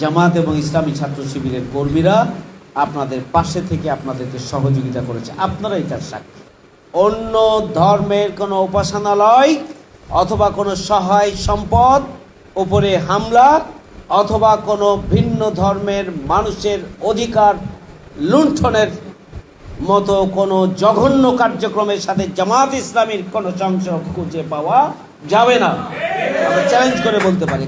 জামাত এবং ইসলামী ছাত্র শিবিরের কর্মীরা আপনাদের পাশে থেকে আপনাদেরকে সহযোগিতা করেছে। আপনারাই তার সাক্ষী। অন্য ধর্মের কোনো উপাসনালয় অথবা কোনো সহায় সম্পদ উপরে হামলা অথবা কোনো ভিন্ন ধর্মের মানুষের অধিকার লুণ্ঠনের মতো কোনো জঘন্য কার্যক্রমের সাথে জামাত ইসলামীর কোনো সংযোগ খুঁজে পাওয়া যাবে না। আমরা চ্যালেঞ্জ করে বলতে পারি।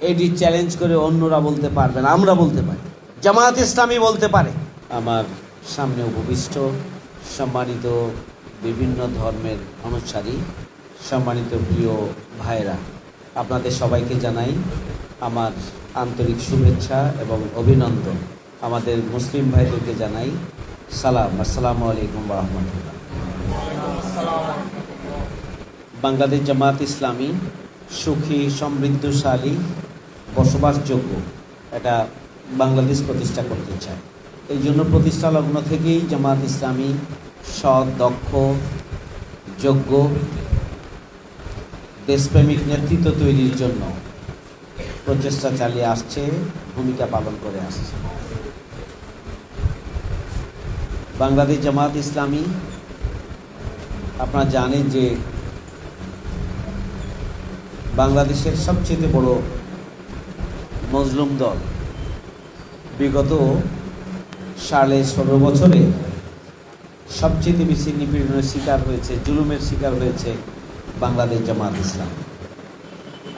এটি চ্যালেঞ্জ করে অন্যরা বলতে পারবেন আমরা বলতে পারি। জামাত ইসলামী বলতে পারে। আমার সামনে উপবিষ্ট, সম্মানিত বিভিন্ন ধর্মের অনুসারী, সম্মানিত প্রিয় ভাইরা আপনাদের সবাইকে জানাই আমার আন্তরিক শুভেচ্ছা এবং অভিনন্দন। আমাদের মুসলিম ভাইদেরকে জানাই সালাম। আসসালামু আলাইকুম রহমতুল্লাহ। বাংলাদেশ জামাত ইসলামী সুখী, সমৃদ্ধশালী বসবাসযোগ্য এটা বাংলাদেশ প্রতিষ্ঠা করতে চায়। এই জন্য প্রতিষ্ঠা লগ্ন থেকেই জামাত ইসলামী সৎ, দক্ষ, যোগ্য, দেশপ্রেমিক নেতৃত্ব তৈরির জন্য প্রচেষ্টা চালিয়ে আসছে, ভূমিকা পালন করে আসছে। বাংলাদেশ জামাত ইসলামী, আপনারা জানেন যে বাংলাদেশের সবচেয়ে বড় মজলুম দল। বিগত সাড়ে ষোলো বছরে সবচেয়ে বেশি নিপীড়নের শিকার হয়েছে, জুলুমের শিকার হয়েছে বাংলাদেশ জামাত ইসলাম।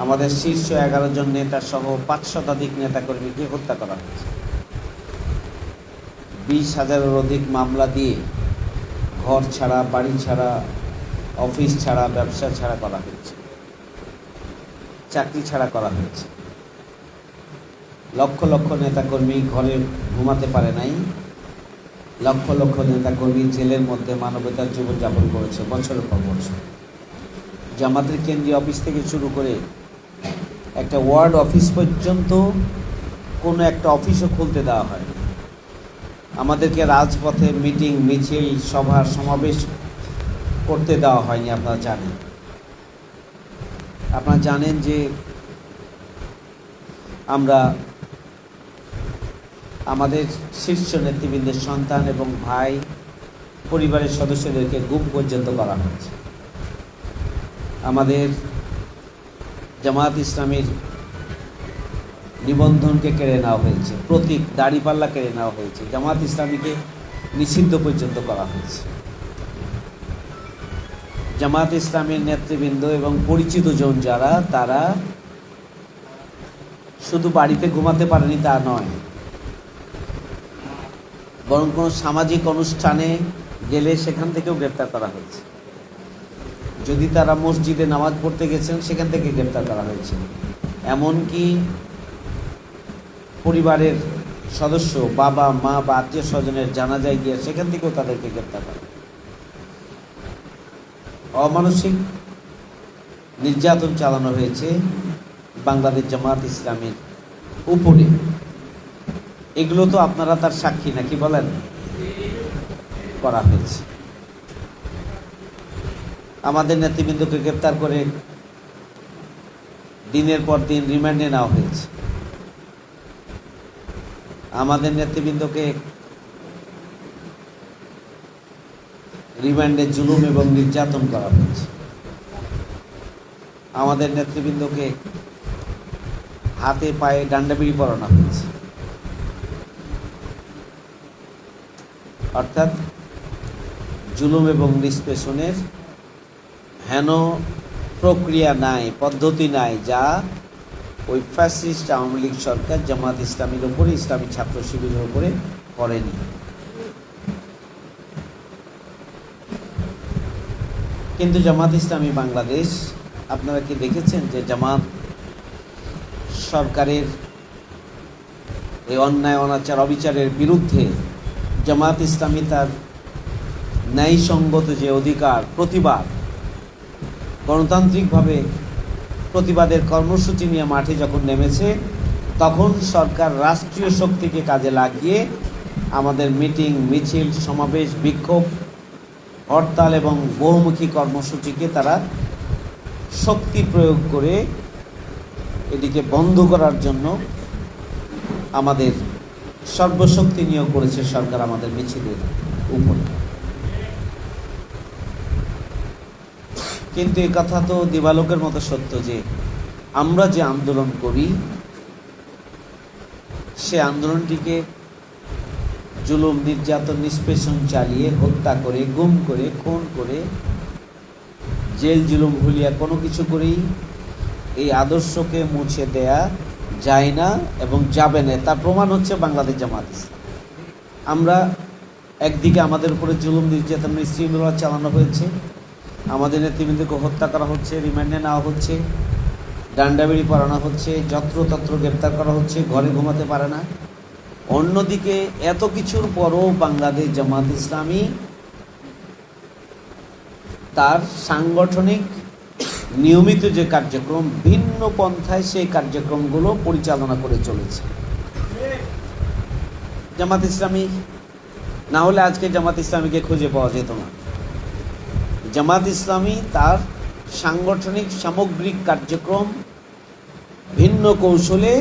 আমাদের শীর্ষ এগারো জন নেতা সহ পাঁচ শতাধিক নেতাকর্মীকে হত্যা করা হয়েছে। বিশ হাজারের অধিক মামলা দিয়ে ঘর ছাড়া, বাড়ি ছাড়া, অফিস ছাড়া, ব্যবসা ছাড়া করা হয়েছে। চাকরি ছাড়া করা হয়েছে। লক্ষ লক্ষ নেতাকর্মী ঘরে ঘুমাতে পারে নাই। লক্ষ লক্ষ নেতাকর্মী জেলের মধ্যে মানবতার জীবনযাপন করেছে বছরের পর বছর। জামাতের কেন্দ্রীয় অফিস থেকে শুরু করে একটা ওয়ার্ড অফিস পর্যন্ত কোনো একটা অফিসও খুলতে দেওয়া হয় আমাদেরকে রাজপথে মিটিং, মিছিল সভা সমাবেশ করতে দেওয়া হয়নি, আপনারা জানেন। আপনারা জানেন যে আমরা আমাদের শীর্ষ নেতৃবৃন্দের সন্তান এবং ভাই, পরিবারের সদস্যদেরকে গুম পর্যন্ত করা হয়েছে। আমাদের জামাত ইসলামীর নিবন্ধনকে কেড়ে নেওয়া হয়েছে, প্রতীক দাড়িপাল্লা কেড়ে নেওয়া হয়েছে জামাত ইসলামীকে নিষিদ্ধ পর্যন্ত করা হয়েছে। জামাত ইসলামের নেতৃবৃন্দ এবং পরিচিত জন যারা, তারা শুধু বাড়িতে ঘুমাতে পারেনি তা নয় বরং কোনো সামাজিক অনুষ্ঠানে গেলে সেখান থেকেও গ্রেপ্তার করা হয়েছে। যদি তারা মসজিদে নামাজ পড়তে গেছেন, সেখান থেকে গ্রেপ্তার করা হয়েছে। এমনকি পরিবারের সদস্য, বাবা, মা বা আত্মীয় স্বজনের জানাজায় গিয়ে সেখান থেকেও তাদেরকে গ্রেপ্তার করা অমানসিক নির্যাতন চালানো হয়েছে বাংলাদেশ জামাত ইসলামের উপরে। এগুলো তো আপনারা তার সাক্ষী নাকি বলেন? করা হয়েছে। আমাদের নেতৃবৃন্দকে গ্রেপ্তার করে দিনের পর দিন রিমান্ডে নেওয়া হয়েছে। আমাদের নেতৃবৃন্দকে রিমান্ডে জুলুম এবং নির্যাতন করা হয়েছে। আমাদের নেতৃবৃন্দকে হাতে পায়ে ডান্ডাবিড়ি পরানো হয়েছে। অর্থাৎ জুলুম এবং নিষ্পেষণের হেন প্রক্রিয়া নাই, পদ্ধতি নাই, যা ওই ফ্যাসিস্ট আওয়ামী লীগ সরকার, জামাত ইসলামীর ওপরে ইসলামী ছাত্র শিবিরের ওপরে করেনি। কিন্তু জামাত ইসলামী বাংলাদেশ, আপনারা কি দেখেছেন যে জামাত সরকারের এই অন্যায়, অনাচার, অবিচারের বিরুদ্ধে জামাত ইসলামী তার ন্যায়সঙ্গত যে অধিকার, প্রতিবাদ, গণতান্ত্রিকভাবে প্রতিবাদের কর্মসূচি নিয়ে মাঠে যখন নেমেছে, তখন সরকার রাষ্ট্রীয় শক্তিকে কাজে লাগিয়ে আমাদের মিটিং, মিছিল, সমাবেশ, বিক্ষোভ, হরতাল এবং বহুমুখী কর্মসূচিকে তারা শক্তি প্রয়োগ করে এটিকে বন্ধ করার জন্য আমাদের সর্বশক্তি নিয়োগ করেছে সরকার আমাদের মিছিলের উপরে। কিন্তু এ কথা তো দিবালোকের মতো সত্য যে আমরা যে আন্দোলন করি, সে আন্দোলনটিকে জুলুম, নির্যাতন, নিষ্পেষণ চালিয়ে হত্যা করে, গুম করে, খুন করে, জেল, জুলুম ভুলিয়া কোনো কিছু করেই এই আদর্শকে মুছে দেয়া যায় না এবং যাবে না। তার প্রমাণ হচ্ছে বাংলাদেশ জামাত। আমরা একদিকে আমাদের উপরে জুলুম, নির্যাতন শৃঙ্খলা চালানো হয়েছে। আমাদের নেতৃবৃন্দকে হত্যা করা হচ্ছে, রিমান্ডে নেওয়া হচ্ছে, ডান্ডাবেড়ি পড়ানো হচ্ছে, যত্রতত্র গ্রেপ্তার করা হচ্ছে, ঘরে ঘুমাতে পারে না। অন্যদিকে এত কিছুর পরও বাংলাদেশ জামাত ইসলামী তার সাংগঠনিক নিয়মিত যে কার্যক্রম, ভিন্ন পন্থায় সেই কার্যক্রমগুলো পরিচালনা করে চলেছে। জামাত ইসলামী, না হলে আজকে জামাত ইসলামীকে খুঁজে পাওয়া যেত না। জামাত ইসলামী তার সাংগঠনিক, সামগ্রিক কার্যক্রম, ভিন্ন কৌশলে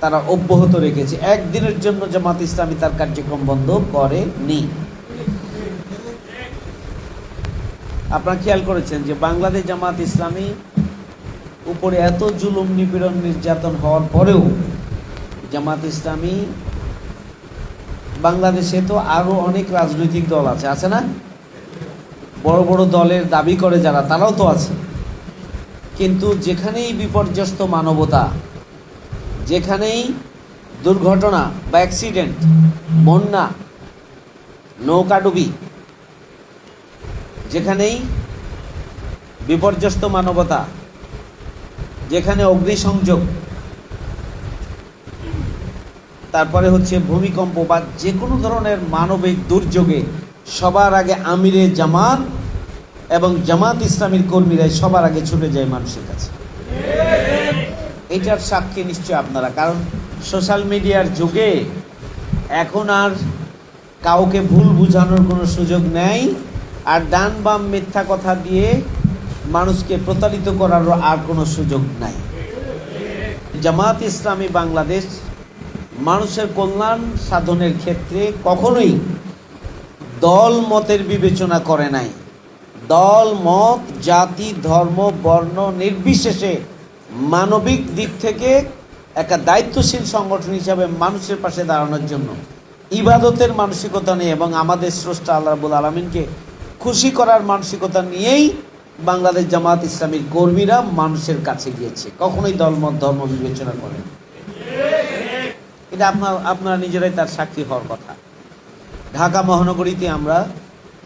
তারা অব্যাহত রেখেছে। একদিনের জন্য জামাত ইসলামী তার কার্যক্রম বন্ধ করেনি। আপনারা খেয়াল করেছেন যে বাংলাদেশ জামাত ইসলামী উপরে এত জুলুম, নিপীড়ন, নির্যাতন হওয়ার পরেও জামাত ইসলামী বাংলাদেশে তো আরও অনেক রাজনৈতিক দল আছে। আছে না? বড় বড় দলের দাবি করে যারা, তারাও তো আছে। কিন্তু যেখানেই বিপর্যস্ত মানবতা, যেখানেই দুর্ঘটনা বা অ্যাক্সিডেন্ট, বন্যা, নৌকাডুবি যেখানেই বিপর্যস্ত মানবতা, যেখানে অগ্নিসংযোগ, তারপরে হচ্ছে ভূমিকম্প বা যে কোনো ধরনের মানবিক দুর্যোগে সবার আগে আমিরে জামাত এবং জামাত ইসলামীর কর্মীরাই সবার আগে ছুটে যায় মানুষের কাছে। এটার সাক্ষী নিশ্চয় আপনারা, কারণ সোশ্যাল মিডিয়ার যুগে এখন আর কাউকে ভুল বোঝানোর কোনো সুযোগ নেই। আর ডান বাম মিথ্যা কথা দিয়ে মানুষকে প্রতারিত করারও আর কোনো সুযোগ নাই। জামাত ইসলামী বাংলাদেশ মানুষের কল্যাণ সাধনের ক্ষেত্রে কখনোই দল মতের বিবেচনা করে নাই। দল, মত, জাতি, ধর্ম, বর্ণ নির্বিশেষে মানবিক দিক থেকে একটা দায়িত্বশীল সংগঠন হিসাবে মানুষের পাশে দাঁড়ানোর জন্য ইবাদতের মানসিকতা নিয়ে এবং আমাদের স্রষ্টা আল্লাহ রাবুল আলমিনকে খুশি করার মানসিকতা নিয়েই বাংলাদেশ জামাত ইসলামীর কর্মীরা মানুষের কাছে গিয়েছে। কখনোই দলমত ধর্ম বিবেচনা করেন। এটা আপনার, আপনারা নিজেরাই তার সাক্ষী হওয়ার কথা। ঢাকা মহানগরীতে আমরা,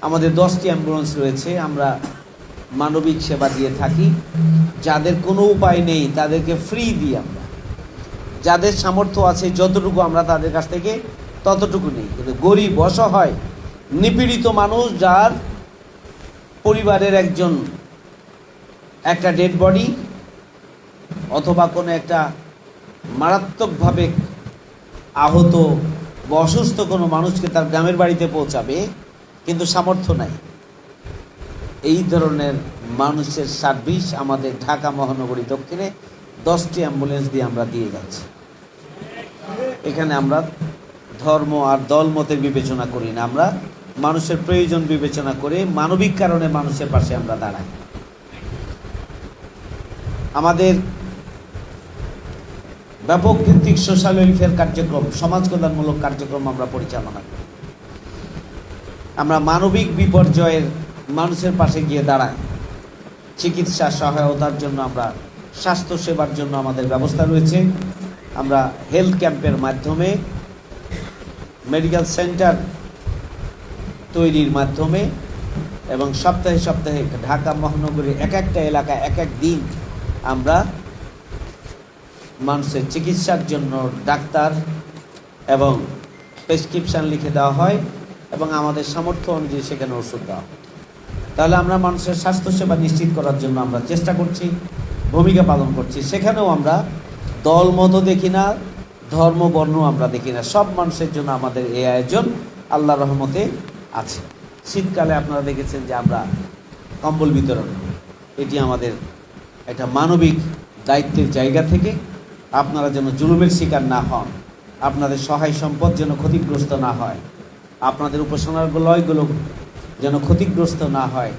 আমাদের দশটি অ্যাম্বুলেন্স রয়েছে, আমরা মানবিক সেবা দিয়ে থাকি। যাদের কোনো উপায় নেই, তাদেরকে ফ্রি দিই আমরা। যাদের সামর্থ্য আছে, যতটুকু আমরা তাদের কাছ থেকে, ততটুকু নেই। কিন্তু গরিব, অসহায়, নিপীড়িত মানুষ যার পরিবারের একজন, একটা ডেড বডি অথবা কোনো একটা মারাত্মকভাবে আহত বা অসুস্থ কোনো মানুষকে তার গ্রামের বাড়িতে পৌঁছাবে, কিন্তু সামর্থ্য নাই। এই ধরনের মানুষের সার্ভিস আমাদের ঢাকা মহানগরী দক্ষিণে দশটি অ্যাম্বুলেন্স দিয়ে আমরা দিয়ে যাচ্ছি। এখানে আমরা ধর্ম আর দল মতের বিবেচনা করি না আমরা। মানুষের প্রয়োজন বিবেচনা করে মানবিক কারণে মানুষের পাশে আমরা দাঁড়াই। আমাদের ব্যাপক ভিত্তিক সোশ্যাল ওয়েলফেয়ার কার্যক্রম, সমাজ কল্যাণমূলক কার্যক্রম আমরা পরিচালনা করি। আমরা মানবিক বিপর্যয়ের মানুষের পাশে গিয়ে দাঁড়াই। চিকিৎসা সহায়তার জন্য আমরা, স্বাস্থ্য সেবার জন্য আমাদের ব্যবস্থা রয়েছে। আমরা হেলথ ক্যাম্পের মাধ্যমে, মেডিকেল সেন্টার তৈরির মাধ্যমে এবং সপ্তাহে সপ্তাহে ঢাকা মহানগরীর এক একটা এলাকা এক এক দিন আমরা মানুষের চিকিৎসার জন্য ডাক্তার এবং প্রেসক্রিপশান লিখে দেওয়া হয় এবং আমাদের সামর্থ্য অনুযায়ী সেখানে ওষুধ দেওয়া হয়। তাহলে আমরা মানুষের স্বাস্থ্যসেবা নিশ্চিত করার জন্য আমরা চেষ্টা করছি, ভূমিকা পালন করছি। সেখানেও আমরা দল মতো দেখি না, ধর্ম বর্ণ আমরা দেখি না। সব মানুষের জন্য আমাদের এই আয়োজন আল্লাহ রহমতে আছে শীতকালে আপনারা দেখেছেন যে আমরা কম্বল বিতরণ। এটি আমাদের একটা মানবিক দায়িত্বের জায়গা থেকে আপনারা যেন জুলুমের শিকার না হন, আপনাদের সহায় সম্পদ যেন ক্ষতিগ্রস্ত না হয়, আপনাদের উপাসনালয়গুলো যেন ক্ষতিগ্রস্ত না হয়,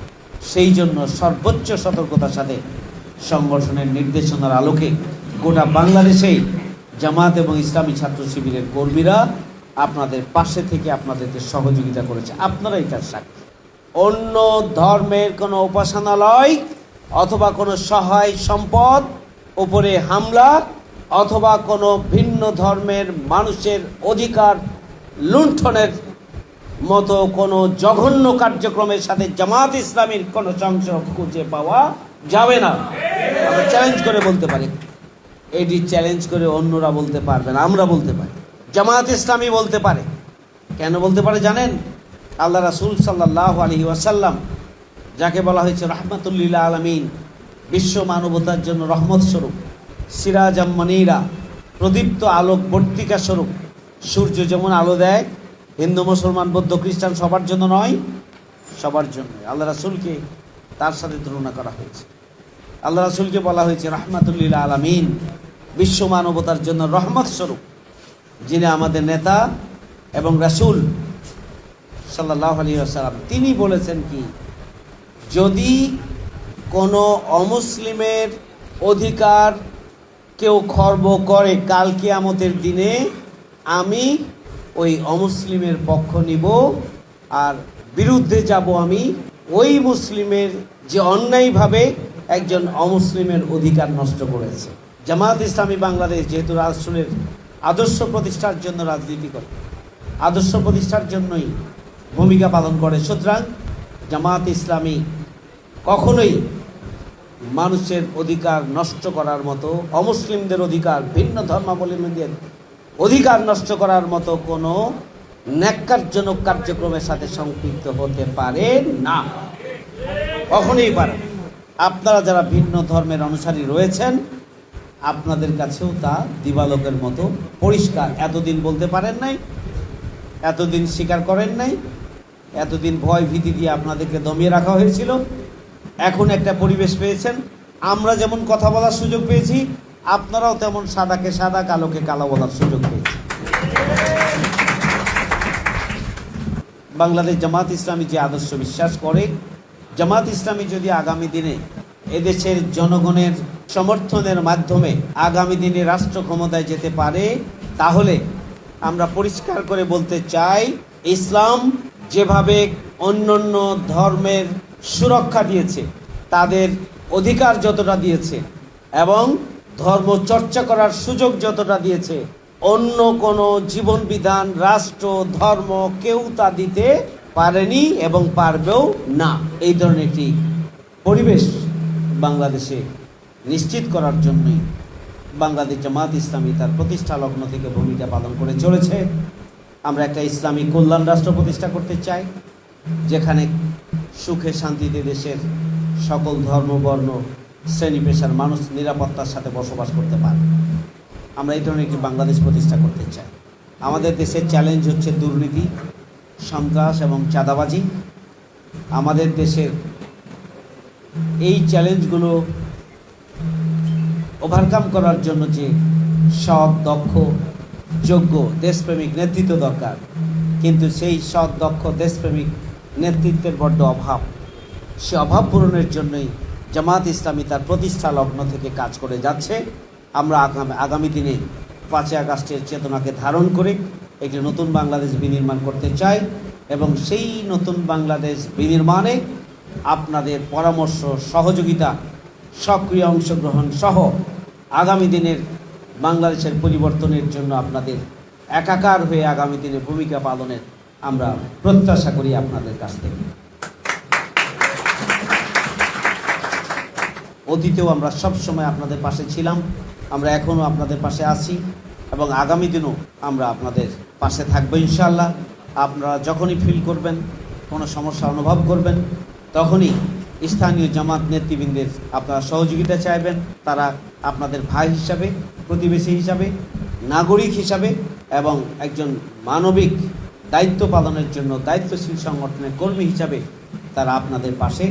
সেই জন্য সর্বোচ্চ সতর্কতার সাথে সংগঠনের নির্দেশনার আলোকে গোটা বাংলাদেশেই জামাত এবং ইসলামী ছাত্র শিবিরের কর্মীরা আপনাদের পাশে থেকে আপনাদেরকে সহযোগিতা করেছে। আপনারাই তার সাক্ষী। অন্য ধর্মের কোনো উপাসনালয় অথবা কোনো সহায় সম্পদ উপরে হামলা অথবা কোনো ভিন্ন ধর্মের মানুষের অধিকার লুণ্ঠনের মতো কোনো জঘন্য কার্যক্রমের সাথে জামাত ইসলামীর কোনো সংযোগ খুঁজে পাওয়া যাবে না। আমরা চ্যালেঞ্জ করে বলতে পারি। এটি চ্যালেঞ্জ করে অন্যরা বলতে পারবে না, আমরা বলতে পারি। জামাত ইসলামী বলতে পারে। কেন বলতে পারে জানেন? আল্লাহ রাসুল সাল্লাহ আলহি ওয়াসাল্লাম যাকে বলা হয়েছে রহমতুল্লিল্লা আলমিন, বিশ্ব মানবতার জন্য রহমত স্বরূপ, সিরাজ মনিরা, প্রদীপ্ত আলোক বর্তিকা স্বরূপ, সূর্য যেমন আলো দেয়, হিন্দু, মুসলমান, বৌদ্ধ, খ্রিস্টান সবার জন্য নয়, সবার জন্য আল্লাহ রাসুলকে তার সাথে তুলনা করা হয়েছে। আল্লাহ রাসুলকে বলা হয়েছে রহমাতুল্লিল আলমিন, বিশ্ব মানবতার জন্য রহমত স্বরূপ। যিনি আমাদের নেতা এবং রাসুল সাল্লাহ আলী আসালাম তিনি বলেছেন কি, যদি কোনো অমুসলিমের অধিকার কেউ খর্ব করে কাল কিয়ামতের দিনে, আমি ওই অমুসলিমের পক্ষ নিব আর বিরুদ্ধে যাব আমি ওই মুসলিমের যে অন্যায়ভাবে একজন অমুসলিমের অধিকার নষ্ট করেছে। জামাত ইসলামী বাংলাদেশ যেহেতু রাষ্ট্রের আদর্শ প্রতিষ্ঠার জন্য রাজনীতি করে। আদর্শ প্রতিষ্ঠার জন্যই ভূমিকা পালন করে। সুতরাং জামাত ইসলামী কখনোই মানুষের অধিকার নষ্ট করার মতো, অমুসলিমদের অধিকার, ভিন্ন ধর্মাবলম্বীদের অধিকার নষ্ট করার মতো কোনো ন্যাক্কারজনক কার্যক্রমের সাথে সম্পৃক্ত হতে পারে না। কখনোই পারে আপনারা যারা ভিন্ন ধর্মের অনুসারী রয়েছেন আপনাদের কাছেও তা দিবালোকের মতো পরিষ্কার। এতদিন বলতে পারেন নাই, এতদিন স্বীকার করেন নাই, এতদিন ভয় ভীতি দিয়ে আপনাদেরকে দমিয়ে রাখা হয়েছিল। এখন একটা পরিবেশ পেয়েছেন। আমরা যেমন কথা বলার সুযোগ পেয়েছি, আপনারাও তেমন সাদাকে সাদা, কালোকে কালো বলার সুযোগ পেয়েছি। বাংলাদেশ জামাত ইসলামী যে আদর্শ বিশ্বাস করে, জামাত ইসলামী যদি আগামী দিনে এদেশের জনগণের সমর্থনের মাধ্যমে আগামী দিনে রাষ্ট্র ক্ষমতায় যেতে পারে, তাহলে আমরা পরিষ্কার করে বলতে চাই, ইসলাম যেভাবে অন্যান্য ধর্মের সুরক্ষা দিয়েছে, তাদের অধিকার যতটা দিয়েছে এবং ধর্ম চর্চা করার সুযোগ যতটা দিয়েছে, অন্য কোনো জীবন বিধান রাষ্ট্র, ধর্ম কেউ তা দিতে পারেনি এবং পারবেও না। এই ধরনের একটি পরিবেশ বাংলাদেশে নিশ্চিত করার জন্যই বাংলাদেশ জামাত ইসলামী তার প্রতিষ্ঠা লগ্ন থেকে ভূমিকা পালন করে চলেছে। আমরা একটা ইসলামী কল্যাণ রাষ্ট্র প্রতিষ্ঠা করতে চাই, যেখানে সুখে শান্তিতে দেশের সকল ধর্ম, বর্ণ, শ্রেণি, পেশার মানুষ নিরাপত্তার সাথে বসবাস করতে পারে। আমরা এই ধরনের একটি বাংলাদেশ প্রতিষ্ঠা করতে চাই। আমাদের দেশের চ্যালেঞ্জ হচ্ছে দুর্নীতি, সন্ত্রাস এবং চাঁদাবাজি। আমাদের দেশের এই চ্যালেঞ্জগুলো ওভারকাম করার জন্য যে সৎ, দক্ষ, যোগ্য, দেশপ্রেমিক নেতৃত্ব দরকার। কিন্তু সেই সৎ, দক্ষ, দেশপ্রেমিক নেতৃত্বের বড্ড অভাব। সে অভাব পূরণের জন্যই জামাত ইসলামী তার প্রতিষ্ঠা লগ্ন থেকে কাজ করে যাচ্ছে। আমরা আগামী আগামী দিনে পাঁচই আগস্টের চেতনাকে ধারণ করে একটি নতুন বাংলাদেশ বিনির্মাণ করতে চাই এবং সেই নতুন বাংলাদেশ বিনির্মাণে আপনাদের পরামর্শ, সহযোগিতা সক্রিয় অংশগ্রহণ সহ আগামী দিনের বাংলাদেশের পরিবর্তনের জন্য আপনাদের একাকার হয়ে আগামী দিনে ভূমিকা পালনের আমরা প্রত্যাশা করি আপনাদের কাছ থেকে। অতীতেও আমরা সব সময় আপনাদের পাশে ছিলাম, আমরা এখনও আপনাদের পাশে আছি এবং আগামী দিনও আমরা আপনাদের পাশে থাকব ইনশাল্লাহ আপনারা যখনই ফিল করবেন, কোনো সমস্যা অনুভব করবেন, তখনই স্থানীয় জামাত নেতৃবৃন্দের আপনারা সহযোগিতা চাইবেন, তারা আপনাদের ভাই হিসাবে, প্রতিবেশী হিসাবে, নাগরিক হিসাবে এবং একজন মানবিক দায়িত্ব পালনের জন্য দায়িত্বশীল সংগঠনের কর্মী হিসাবে তারা আপনাদের পাশে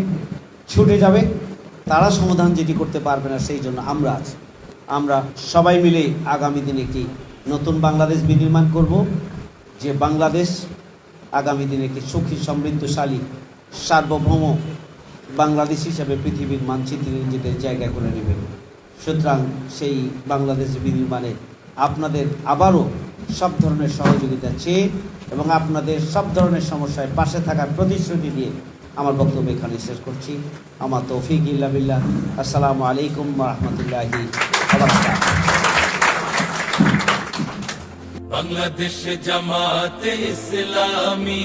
ছুটে যাবে। তারা সমাধান যেটি করতে পারবে না, সেই জন্য আমরা আছি। আমরা সবাই মিলে আগামী দিনে একটি নতুন বাংলাদেশ বিনির্মাণ করব, যে বাংলাদেশ আগামী দিনে একটি সুখী, সমৃদ্ধশালী, সার্বভৌম বাংলাদেশ হিসাবে পৃথিবীর মানচিত্রে নিজেদের জায়গা করে নেবে সুতরাং সেই বাংলাদেশ বিনির্মাণে আপনাদের আবারও সব ধরনের সহযোগিতা চেয়ে এবং আপনাদের সব ধরনের সমস্যায় পাশে থাকার প্রতিশ্রুতি দিয়ে আমার বক্তব্য এখানে শেষ করছি। আমার তৌফিক ইল্লা বিল্লাহ। আসসালামু আলাইকুম রহমতুল্লাহি বাংলাদেশ জামাতে ইসলামী